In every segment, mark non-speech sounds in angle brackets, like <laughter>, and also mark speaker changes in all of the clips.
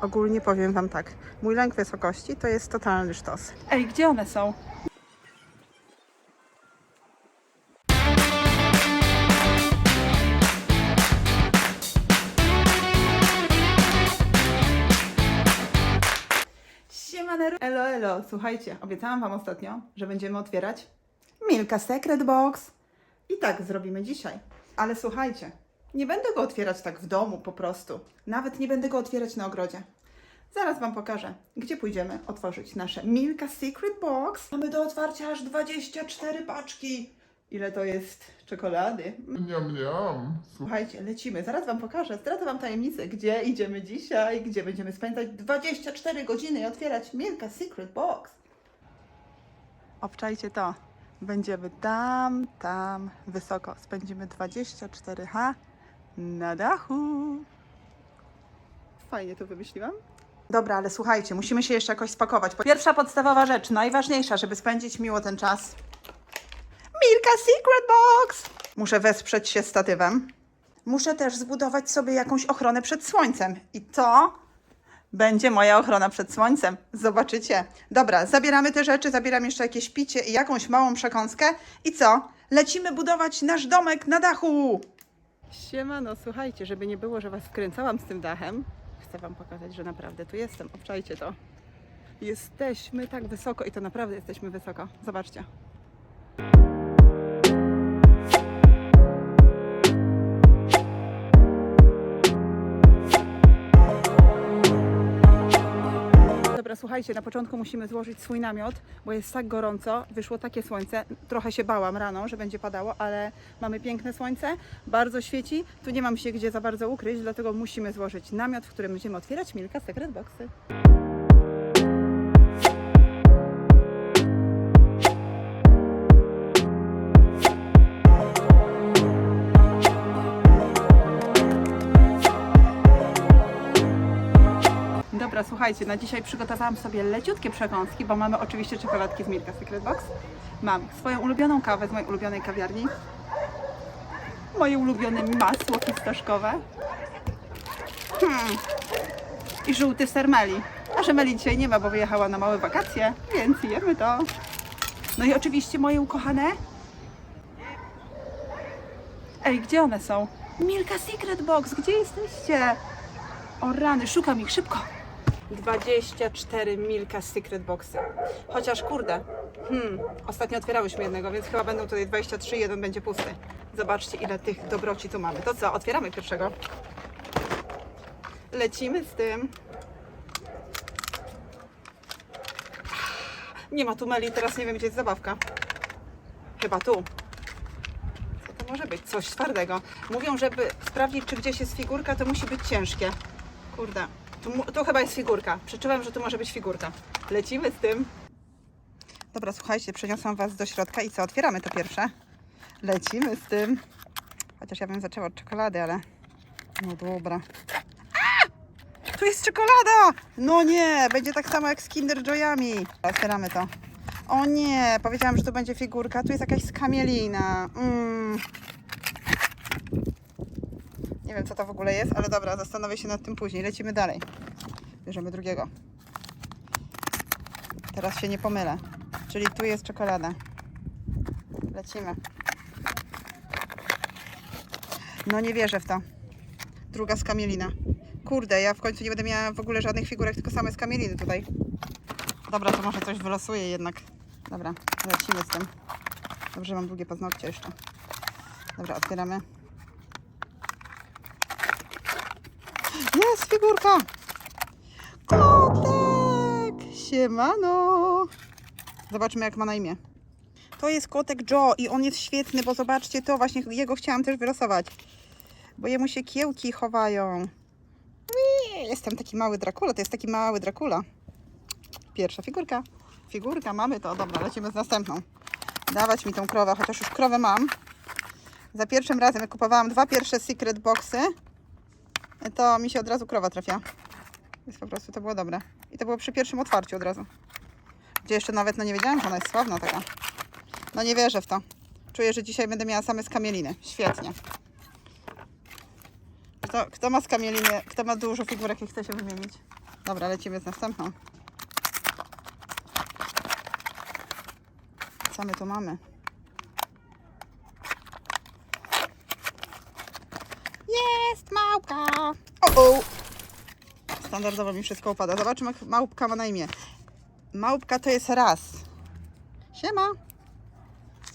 Speaker 1: Ogólnie powiem Wam tak, mój lęk wysokości to jest totalny sztos.
Speaker 2: Ej, gdzie one są? Siemaneru. Elo, elo. Słuchajcie, obiecałam Wam ostatnio, że będziemy otwierać Milka Secret Box. I tak zrobimy dzisiaj. Ale słuchajcie, nie będę go otwierać tak w domu po prostu. Nawet nie będę go otwierać na ogrodzie. Zaraz Wam pokażę, gdzie pójdziemy otworzyć nasze Milka Secret Box. Mamy do otwarcia aż 24 paczki. Ile to jest czekolady?
Speaker 3: Niam, niam.
Speaker 2: Słuchajcie, lecimy. Zaraz Wam pokażę, zdradzę Wam tajemnicę, gdzie idziemy dzisiaj, gdzie będziemy spędzać 24 godziny i otwierać Milka Secret Box. Obczajcie to. Będziemy tam, tam, wysoko. Spędzimy 24H na dachu. Fajnie to wymyśliłam. Dobra, ale słuchajcie, musimy się jeszcze jakoś spakować. Pierwsza podstawowa rzecz, najważniejsza, żeby spędzić miło ten czas. Milka Secret Box! Muszę wesprzeć się statywem. Muszę też zbudować sobie jakąś ochronę przed słońcem. I to będzie moja ochrona przed słońcem. Zobaczycie. Dobra, zabieramy te rzeczy, zabieram jeszcze jakieś picie i jakąś małą przekąskę. I co? Lecimy budować nasz domek na dachu! Siemano, słuchajcie, żeby nie było, że Was wkręcałam z tym dachem, chcę Wam pokazać, że naprawdę tu jestem. Obczajcie to. Jesteśmy tak wysoko i to naprawdę jesteśmy wysoko. Zobaczcie. Słuchajcie, na początku musimy złożyć swój namiot, bo jest tak gorąco, wyszło takie słońce. Trochę się bałam rano, że będzie padało, ale mamy piękne słońce, bardzo świeci. Tu nie mam się gdzie za bardzo ukryć, dlatego musimy złożyć namiot, w którym będziemy otwierać Milka Secret Boxy. Dobra, słuchajcie, na dzisiaj przygotowałam sobie leciutkie przekąski, bo mamy oczywiście czekoladki z Milka Secret Box. Mam swoją ulubioną kawę z mojej ulubionej kawiarni. Moje ulubione masło fistaszkowe. Hmm. I żółty ser Meli. A że Meli dzisiaj nie ma, bo wyjechała na małe wakacje, więc jemy to. No i oczywiście moje ukochane. Ej, gdzie one są? Milka Secret Box, gdzie jesteście? O rany, szukam ich szybko. 24 Milka Secret Boxy. Chociaż kurde, hmm, ostatnio otwierałyśmy jednego, więc chyba będą tutaj 23, jeden będzie pusty. Zobaczcie, ile tych dobroci tu mamy. To co, otwieramy pierwszego. Lecimy z tym. Nie ma tu Meli, teraz nie wiem, gdzie jest zabawka. Chyba tu. To może być? Coś twardego. Mówią, żeby sprawdzić, czy gdzieś jest figurka, to musi być ciężkie. Kurde, tu, tu chyba jest figurka. Przeczuwam, że tu może być figurka. Lecimy z tym. Dobra, słuchajcie, przeniosłam Was do środka i co? Otwieramy to pierwsze. Lecimy z tym. Chociaż ja bym zaczęła od czekolady, ale... No dobra. Tu jest czekolada! No nie, będzie tak samo jak z Kinder Joyami. Otwieramy to. O nie, powiedziałam, że tu będzie figurka. Tu jest jakaś skamielina. Mm. Nie wiem, co to w ogóle jest, ale dobra, zastanowię się nad tym później. Lecimy dalej. Bierzemy drugiego. Teraz się nie pomylę. Czyli tu jest czekolada. Lecimy. No nie wierzę w to. Druga skamielina. Kurde, ja w końcu nie będę miała w ogóle żadnych figurek, tylko same skamieliny tutaj. Dobra, to może coś wylosuję jednak. Dobra, lecimy z tym. Dobrze, mam długie paznokcie jeszcze. Dobra, otwieramy. Jest figurka! Kotek! Siemano! Zobaczmy jak ma na imię. To jest kotek Joe i on jest świetny, bo zobaczcie to, właśnie jego chciałam też wylosować. Bo jemu się kiełki chowają. Ui, Jestem taki mały Dracula, to jest taki mały Dracula. Pierwsza figurka. Figurka, mamy to. Dobra, lecimy z następną. Dawać mi tą krowę, chociaż już krowę mam. Za pierwszym razem, kupowałam dwa pierwsze secret boxy, to mi się od razu krowa trafia. Więc po prostu to było dobre. I to było przy pierwszym otwarciu od razu. Gdzie jeszcze nawet, no nie wiedziałam, że ona jest sławna taka. No nie wierzę w to. Czuję, że dzisiaj będę miała same skamieliny. Świetnie. Kto, kto ma skamieliny, kto ma dużo figurek i chce się wymienić? Dobra, lecimy z następną. Co my tu mamy? Jest małpka! O, o! Standardowo mi wszystko upada. Zobaczmy, jak małpka ma na imię. Małpka to jest raz. Siema!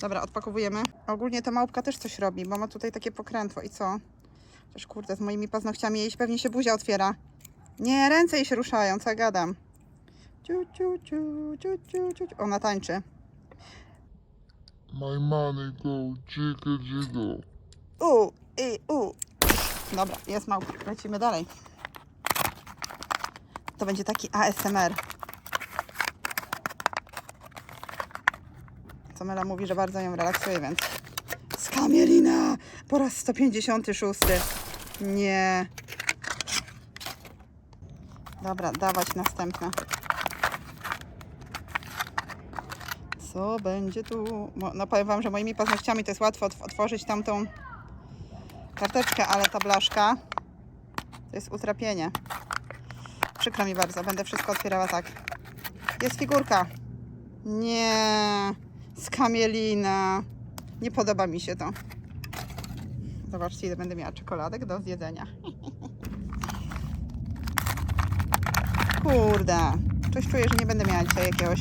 Speaker 2: Dobra, odpakowujemy. Ogólnie ta małpka też coś robi, bo ma tutaj takie pokrętło. I co? Też kurde, z moimi paznokciami jej pewnie się buzia otwiera. Nie, ręce jej się ruszają, co ja gadam. Ciu, ciu, ciu, ciu, ciu, ciu. Ona tańczy.
Speaker 3: My money go jiggle jiggle.
Speaker 2: U, i, u. Dobra, jest małpa. Lecimy dalej. To będzie taki ASMR. Co Mela mówi, że bardzo ją relaksuje, więc... Skamielina! Po raz 156. Nie. Dobra, dawać następne. Co będzie tu? No powiem Wam, że moimi paznokciami to jest łatwo otw- otworzyć tamtą karteczkę, ale ta blaszka to jest utrapienie. Przykro mi bardzo, będę wszystko otwierała tak. Jest figurka. Nie, skamielina. Nie podoba mi się to. Zobaczcie, ile będę miała czekoladek do zjedzenia. <laughs> Kurde, coś czuję, że nie będę miała dzisiaj jakiegoś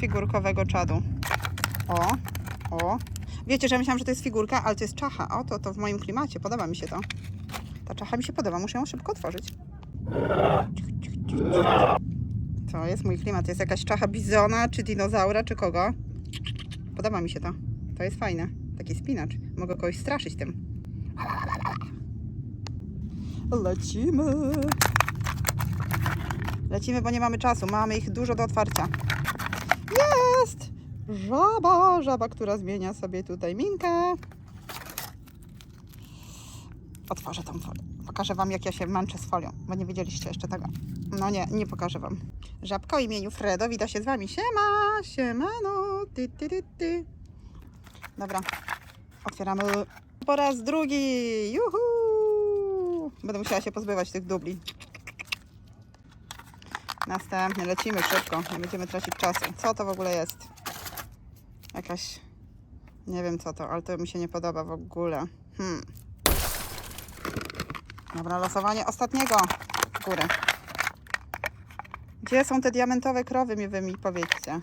Speaker 2: figurkowego czadu. O, o, Wiecie, że ja myślałam, że to jest figurka, ale to jest czacha. O, to, to w moim klimacie. Podoba mi się to. Ta czacha mi się podoba. Muszę ją szybko otworzyć. To jest mój klimat. Jest jakaś czacha bizona, czy dinozaura, czy kogo. Podoba mi się to. To jest fajne. Taki spinacz. Mogę kogoś straszyć tym. Lecimy. Lecimy, bo nie mamy czasu. Mamy ich dużo do otwarcia. Jest! Żaba, żaba, która zmienia sobie tutaj minkę. Otworzę tą folię. Pokażę Wam, jak ja się męczę z folią, bo nie wiedzieliście jeszcze tego. No nie, nie pokażę Wam. Żabka o imieniu Fredo, wita się z Wami. Siema, siemano, ty, ty, ty, ty. Dobra, otwieramy po raz drugi. Juhu! Będę musiała się pozbywać tych dubli. Następny, lecimy szybko, nie będziemy tracić czasu. Co to w ogóle jest? Jakaś. Nie wiem co to, ale to mi się nie podoba w ogóle. Hmm. Dobra, losowanie ostatniego. W górę. Gdzie są te diamentowe krowy, mi wy mi powiedzcie.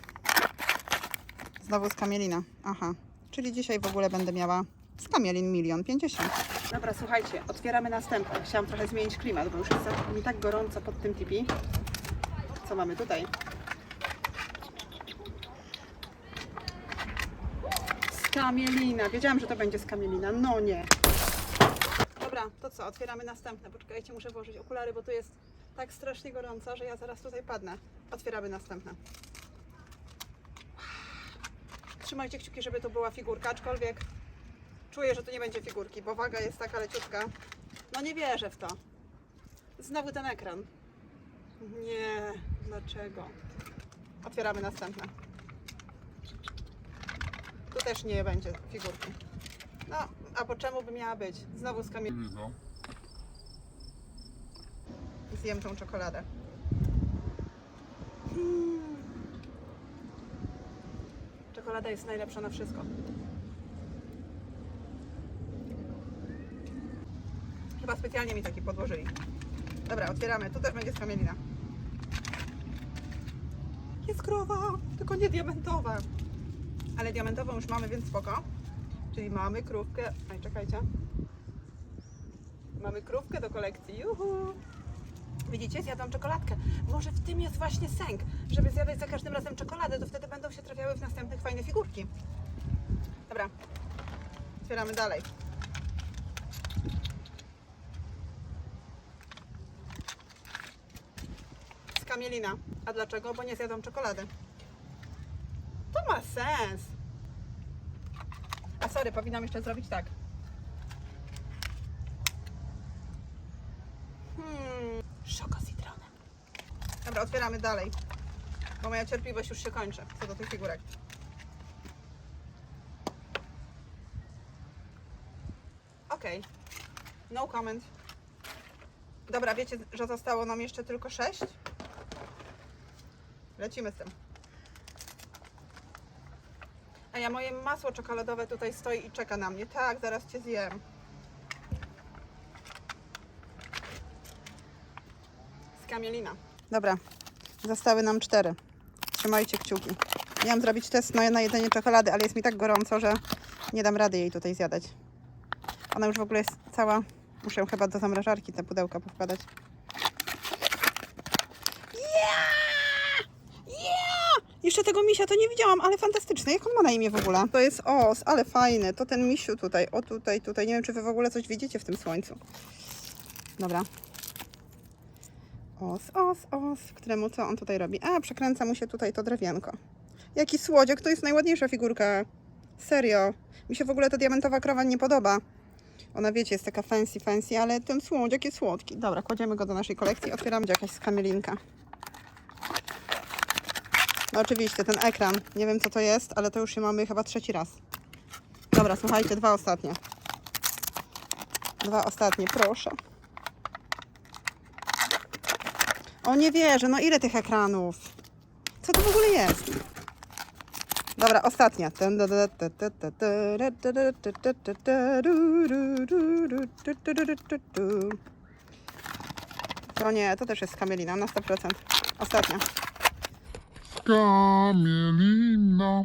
Speaker 2: Znowu z kamielina. Aha. Czyli dzisiaj w ogóle będę miała z kamielin milion pięćdziesiąt. Dobra, słuchajcie, otwieramy następne. Chciałam trochę zmienić klimat, bo już jest mi tak gorąco pod tym tipi. Co mamy tutaj? Skamielina. Wiedziałam, że to będzie skamielina. No nie. Dobra, to co? Otwieramy następne. Poczekajcie, muszę włożyć okulary, bo tu jest tak strasznie gorąco, że ja zaraz tutaj padnę. Otwieramy następne. Trzymajcie kciuki, żeby to była figurka, aczkolwiek czuję, że to nie będzie figurki, bo waga jest taka leciutka. No nie wierzę w to. Znowu ten ekran. Nie, dlaczego? Otwieramy następne. Tu też nie będzie figurki. No, a po czemu by miała być? Znowu z kamienia.
Speaker 3: Widzą.
Speaker 2: Zjem tą czekoladę. Mm. Czekolada jest najlepsza na wszystko. Chyba specjalnie mi taki podłożyli. Dobra, otwieramy. Tu też będzie skamielina. Jest krowa, tylko nie diamentowa. Ale diamentową już mamy, więc spoko. Czyli mamy krówkę. Ej, czekajcie. Mamy krówkę do kolekcji. Juhu! Widzicie, zjadłam czekoladkę. Może w tym jest właśnie sęk, żeby zjadać za każdym razem czekoladę, to wtedy będą się trafiały w następnych fajne figurki. Dobra, otwieramy dalej. Skamielina. A dlaczego? Bo nie zjadłam czekolady. To ma sens. Sorry, powinnam jeszcze zrobić tak. Hmm, szoko z citronem. Dobra, otwieramy dalej. Bo moja cierpliwość już się kończy co do tych figurek. Okej. No comment. Dobra, wiecie, że zostało nam jeszcze tylko sześć? Lecimy z tym. Ja moje masło czekoladowe tutaj stoi i czeka na mnie. Tak, zaraz cię zjem. Z kamielina. Dobra, zostały nam cztery. Trzymajcie kciuki. Miałam zrobić test na, na jedzenie czekolady, ale jest mi tak gorąco, że nie dam rady jej tutaj zjadać. Ona już w ogóle jest cała. Muszę chyba do zamrażarki te pudełka powkładać. Jeszcze tego misia to nie widziałam, ale fantastyczne. Jak on ma na imię w ogóle? To jest os, ale fajny. To ten misiu tutaj. O tutaj, tutaj. Nie wiem, czy wy w ogóle coś widzicie w tym słońcu. Dobra. Os, os, os. Któremu co on tutaj robi? A, przekręca mu się tutaj to drewienko. Jaki słodziak, to jest najładniejsza figurka. Serio. Mi się w ogóle ta diamentowa krowa nie podoba. Ona, wiecie, jest taka fancy, fancy, ale ten słodziak jest słodki. Dobra, kładziemy go do naszej kolekcji. Otwieramy jakaś z kamielinka. No oczywiście, ten ekran. Nie wiem, co to jest, ale to już się mamy chyba trzeci raz. Dobra, słuchajcie, dwa ostatnie. Dwa ostatnie, proszę. O, nie wierzę, no ile tych ekranów? Co to w ogóle jest? Dobra, ostatnia. To nie, to też jest kamielina na 100%. Ostatnia.
Speaker 3: Kamielina.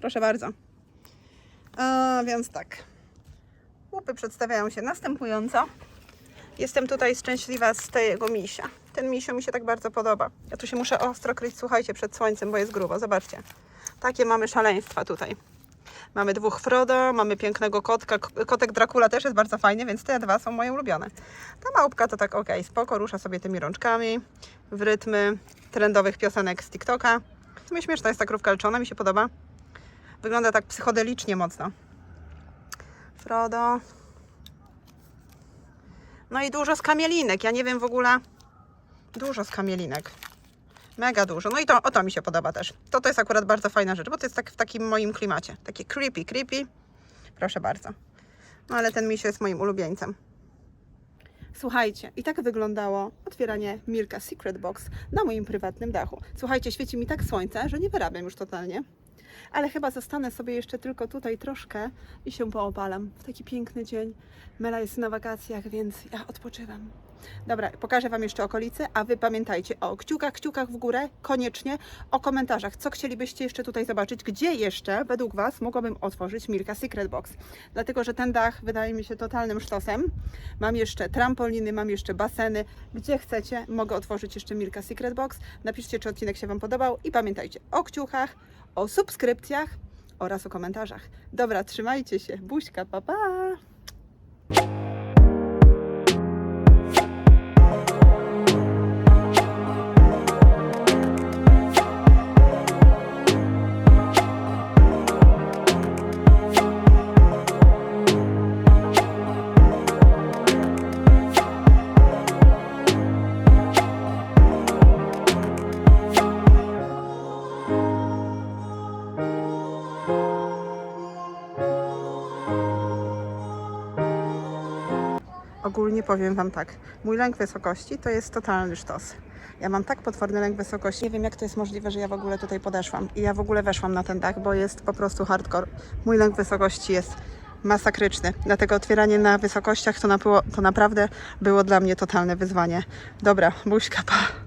Speaker 2: Proszę bardzo. A więc tak. Łupy przedstawiają się następująco. Jestem tutaj szczęśliwa z tego misia. Ten misio mi się tak bardzo podoba. Ja tu się muszę ostro kryć, słuchajcie, przed słońcem, bo jest grubo. Zobaczcie. Takie mamy szaleństwa tutaj. Mamy dwóch Frodo, mamy pięknego kotka. Kotek Dracula też jest bardzo fajny, więc te dwa są moje ulubione. Ta małpka to tak ok, spoko, rusza sobie tymi rączkami w rytmy trendowych piosenek z TikToka. W sumie śmieszna jest ta krówka leczona, mi się podoba. Wygląda tak psychodelicznie mocno. Frodo. No i dużo z kamielinek. Ja nie wiem w ogóle. Dużo z kamielinek. Mega dużo. No i to, o to mi się podoba też. To, to jest akurat bardzo fajna rzecz, bo to jest tak w takim moim klimacie. Takie creepy, creepy. Proszę bardzo. No ale ten misio jest moim ulubieńcem. Słuchajcie, i tak wyglądało otwieranie Milka Secret Box na moim prywatnym dachu. Słuchajcie, świeci mi tak słońce, że nie wyrabiam już totalnie. Ale chyba zostanę sobie jeszcze tylko tutaj troszkę i się poopalam. W taki piękny dzień. Mela jest na wakacjach, więc ja odpoczywam. Dobra, pokażę Wam jeszcze okolice, a Wy pamiętajcie o kciukach, kciukach w górę, koniecznie, o komentarzach, co chcielibyście jeszcze tutaj zobaczyć, gdzie jeszcze według Was mogłabym otworzyć Milka Secret Box. Dlatego, że ten dach wydaje mi się totalnym sztosem. Mam jeszcze trampoliny, mam jeszcze baseny. Gdzie chcecie, mogę otworzyć jeszcze Milka Secret Box. Napiszcie, czy odcinek się Wam podobał i pamiętajcie o kciukach, o subskrypcjach oraz o komentarzach. Dobra, trzymajcie się. Buźka, pa pa! Ogólnie powiem Wam tak, mój lęk wysokości to jest totalny sztos. Ja mam tak potworny lęk wysokości, nie wiem jak to jest możliwe, że ja w ogóle tutaj podeszłam i ja w ogóle weszłam na ten dach, bo jest po prostu hardcore. Mój lęk wysokości jest masakryczny, dlatego otwieranie na wysokościach to, na było, to naprawdę było dla mnie totalne wyzwanie. Dobra, buźka, pa!